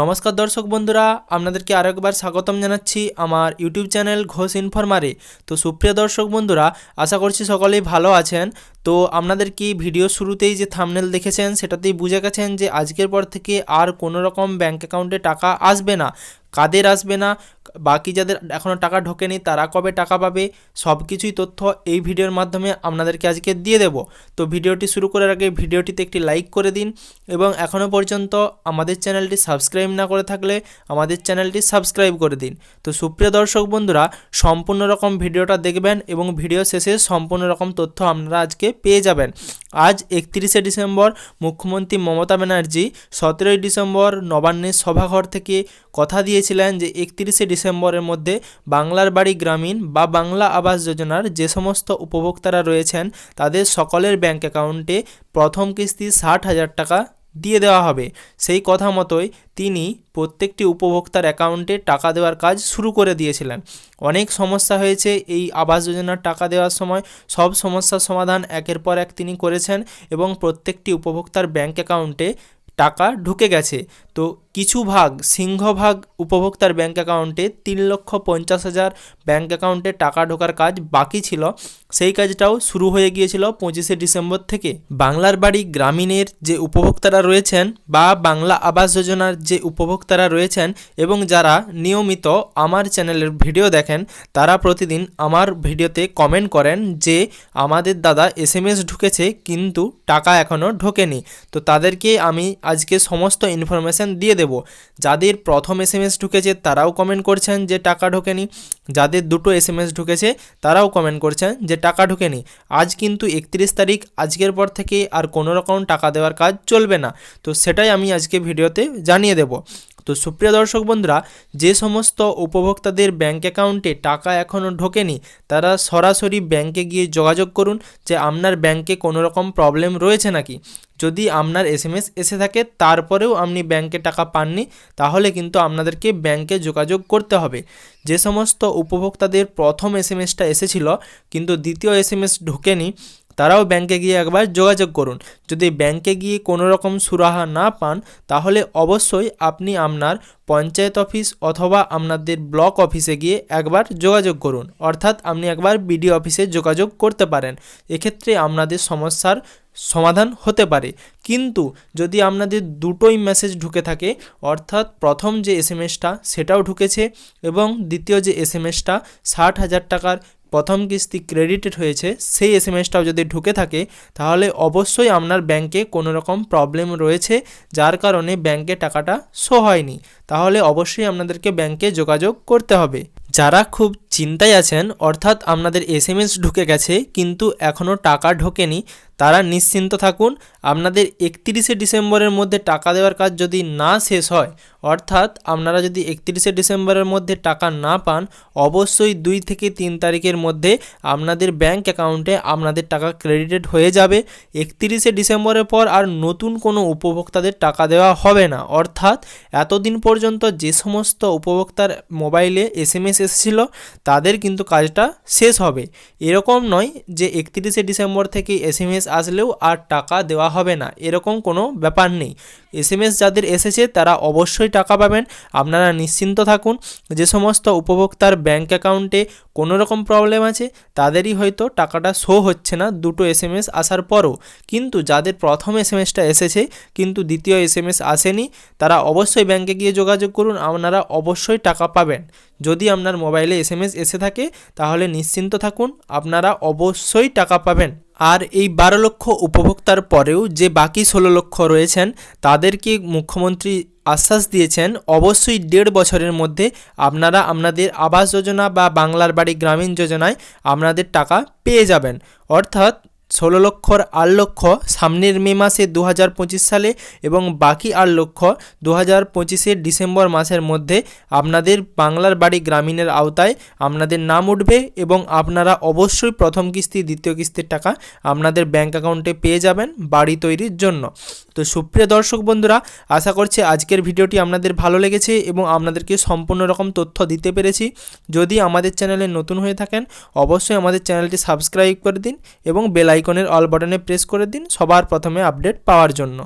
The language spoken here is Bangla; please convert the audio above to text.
নমস্কার দর্শক বন্ধুরা, আপনাদেরকে আরেকবার স্বাগতম জানাচ্ছি আমার ইউটিউব চ্যানেল ঘোষ ইনফরমারে। তো সুপ্রিয় দর্শক বন্ধুরা, আশা করছি সকলেই ভালো আছেন। তো আপনাদের কি ভিডিও শুরুতেই যে থামনেল দেখেছেন, সেটাতেই বুঝে গেছেন যে আজকের পর থেকে আর কোনো রকম ব্যাঙ্ক অ্যাকাউন্টে টাকা আসবে না। কাদের আসবে না? বাকি যাদের এখনও টাকা ঢোকেনি, তারা কবে টাকা পাবে? সব কিছুই তথ্য এই ভিডিওর মাধ্যমে আপনাদেরকে আজকে দিয়ে দেব। তো ভিডিওটি শুরু করার আগে ভিডিওটিতে একটি লাইক করে দিন এবং এখনও পর্যন্ত আমাদের চ্যানেলটি সাবস্ক্রাইব না করে থাকলে আমাদের চ্যানেলটি সাবস্ক্রাইব করে দিন। তো সুপ্রিয় দর্শক বন্ধুরা, সম্পূর্ণ রকম ভিডিওটা দেখবেন এবং ভিডিও শেষে সম্পূর্ণ রকম তথ্য আপনারা আজকে পেয়ে যাবেন। আজ একত্রিশে ডিসেম্বর মুখ্যমন্ত্রী মমতা ব্যানার্জি সতেরোই ডিসেম্বর নবান্নের সভাঘর থেকে কথা দিয়েছিলেন যে একত্রিশে ডিসেম্বরের মধ্যে বাংলার বাড়ি গ্রামীণ বা বাংলা আবাস যোজনার যে সমস্ত উপভোক্তারা রয়েছেন তাদের সকলের ব্যাঙ্ক অ্যাকাউন্টে প্রথম কিস্তি ষাট হাজার টাকা দিয়ে দেওয়া হবে। সেই কথা মতোই তিনি প্রত্যেকটি উপভোক্তার অ্যাকাউন্টে টাকা দেওয়ার কাজ শুরু করে দিয়েছিলেন। অনেক সমস্যা হয়েছে এই আবাস যোজনার টাকা দেওয়ার সময়। সব সমস্যার সমাধান একের পর এক তিনি করেছেন এবং প্রত্যেকটি উপভোক্তার ব্যাঙ্ক অ্যাকাউন্টে টাকা ঢুকে গেছে। তো কিছু ভাগ সিংহভাগ উপভোক্তার ব্যাঙ্ক অ্যাকাউন্টে তিন লক্ষ পঞ্চাশ হাজার ব্যাঙ্ক অ্যাকাউন্টে টাকা ঢোকার কাজ বাকি ছিল। সেই কাজটাও শুরু হয়ে গিয়েছিল পঁচিশে ডিসেম্বর থেকে। বাংলার বাড়ি গ্রামীণের যে উপভোক্তারা রয়েছেন বা বাংলা আবাস যোজনার যে উপভোক্তারা রয়েছেন এবং যারা নিয়মিত আমার চ্যানেলের ভিডিও দেখেন, তারা প্রতিদিন আমার ভিডিওতে কমেন্ট করেন যে আমাদের দাদা এস এম এস ঢুকেছে কিন্তু টাকা এখনও ঢোকেনি। তো তাদেরকে আমি আজকে সমস্ত ইনফরমেশান দিয়ে দেব। যাদের প্রথম এস এম এস ঢুকেছে, তারাও কমেন্ট করছেন যে টাকা ঢোকেনি। যাদের দুটো এস এম এস ঢুকেছে, তারাও কমেন্ট করছেন যে টাকা ঢোকেনি। আজ কিন্তু একত্রিশ তারিখ, আজকের পর থেকে আর কোনো রকম টাকা দেওয়ার কাজ চলবে না। তো সেটাই আমি আজকে ভিডিওতে জানিয়ে দেব। তো সুপ্রিয় দর্শক বন্ধুরা, যে সমস্ত উপভোক্তাদের ব্যাঙ্ক অ্যাকাউন্টে টাকা এখনও ঢোকেনি, তারা সরাসরি ব্যাংকে গিয়ে যোগাযোগ করুন যে আপনার ব্যাংকে কোনো রকম প্রবলেম রয়েছে নাকি। যদি আপনার এস এস থাকে, তারপরেও আপনি ব্যাংকে টাকা পাননি, তাহলে কিন্তু আপনাদেরকে ব্যাংকে যোগাযোগ করতে হবে। যে সমস্ত উপভোক্তাদের প্রথম এস এসেছিল, কিন্তু দ্বিতীয় এস এম এস ঢোকেনি তারাও ব্যাংকে গিয়ে একবার যোগাযোগ করুন। যদি ব্যাংকে গিয়ে কোনো রকম সুরাহা না পান, তাহলে অবশ্যই আপনি আপনার পঞ্চায়েত অফিস অথবা আপনাদের ব্লক অফিসে গিয়ে একবার যোগাযোগ করুন। অর্থাৎ আপনি একবার বিডিও অফিসে যোগাযোগ করতে পারেন। এক্ষেত্রে আপনাদের সমস্যার সমাধান হতে পারে। কিন্তু যদি আপনাদের দুটোই মেসেজ ঢুকে থাকে, অর্থাৎ প্রথম যে এস এম এসটা সেটাও ঢুকেছে এবং দ্বিতীয় যে এস এম এসটা ষাট হাজার টাকার প্রথম কিস্তি ক্রেডিটেড হয়েছে, সেই এস এম এসটাও যদি ঢুকে থাকে, তাহলে অবশ্যই আপনার ব্যাংকে কোনো রকম প্রবলেম রয়েছে, যার কারণে ব্যাংকে টাকাটা শো হয়নি। তাহলে অবশ্যই আপনাদেরকে ব্যাংকে যোগাযোগ করতে হবে। যারা খুব চিন্তায় আছেন, অর্থাৎ আপনাদের এস ঢুকে গেছে, কিন্তু এখনও টাকা ঢোকেনি তারা নিশ্চিন্ত থাকুন, আপনাদের একত্রিশে ডিসেম্বরের মধ্যে টাকা দেওয়ার কাজ যদি না শেষ হয়, অর্থাৎ আপনারা যদি একত্রিশে ডিসেম্বরের মধ্যে টাকা না পান, অবশ্যই দুই থেকে তিন তারিখের মধ্যে আপনাদের ব্যাংক অ্যাকাউন্টে আপনাদের টাকা ক্রেডিটেড হয়ে যাবে। একত্রিশে ডিসেম্বরের পর আর নতুন কোনো উপভোক্তাদের টাকা দেওয়া হবে না। অর্থাৎ এতদিন পর্যন্ত যে সমস্ত উপভোক্তার মোবাইলে এস এম এস এসেছিল, তাদের কিন্তু কাজটা শেষ হবে। এরকম নয় যে একত্রিশে ডিসেম্বর থেকে এস এম এস আসলেও আর টাকা দেওয়া হবে না। এরকম কোনো ব্যাপার নেই। এস এম এস যাদের এসেছে, তারা অবশ্যই টাকা পাবেন। আপনারা নিশ্চিন্ত থাকুন, যে সমস্ত উপভোক্তার ব্যাঙ্ক অ্যাকাউন্টে কোনো রকম প্রবলেম আছে, তাদেরই হয়তো টাকাটা শো হচ্ছে না দুটো এস এম এস আসার পরও। কিন্তু যাদের প্রথম এস এম এসটা এসেছে, কিন্তু দ্বিতীয় এস এম এস আসেনি, তারা অবশ্যই ব্যাংকে গিয়ে যোগাযোগ করুন। আপনারা অবশ্যই টাকা পাবেন। যদি আপনার মোবাইলে এস এম এস এসে থাকে, তাহলে নিশ্চিন্ত থাকুন, আপনারা অবশ্যই টাকা পাবেন। আর এই বারো লক্ষ উপভোক্তার পরেও যে বাকি ষোলো লক্ষ রয়েছেন, তাদেরকে মুখ্যমন্ত্রী আশ্বাস দিয়েছেন, অবশ্যই দেড় বছরের মধ্যে আপনারা আপনাদের আবাস যোজনা বা বাংলার বাড়ি গ্রামীণ যোজনায় আপনাদের টাকা পেয়ে যাবেন। অর্থাৎ ষোলো লক্ষর আট লক্ষ, সামনের মে মাসে দু হাজার পঁচিশ সালে এবং বাকি আট লক্ষ দু হাজার পঁচিশের ডিসেম্বর মাসের মধ্যে আপনাদের বাংলার বাড়ি গ্রামীণের আওতায় আপনাদের নাম উঠবে এবং আপনারা অবশ্যই প্রথম কিস্তি, দ্বিতীয় কিস্তির টাকা আপনাদের ব্যাঙ্ক অ্যাকাউন্টে পেয়ে যাবেন বাড়ি তৈরির জন্য। তো সুপ্রিয় দর্শক বন্ধুরা, আশা করছি আজকের ভিডিওটি আপনাদের ভালো লেগেছে এবং আপনাদেরকে সম্পূর্ণ রকম তথ্য দিতে পেরেছি। যদি আমাদের চ্যানেলে নতুন হয়ে থাকেন, অবশ্যই আমাদের চ্যানেলটি সাবস্ক্রাইব করে দিন এবং বেল আইকনের অল বাটনে প্রেস করে দিন সবার প্রথমে আপডেট পাওয়ার জন্য।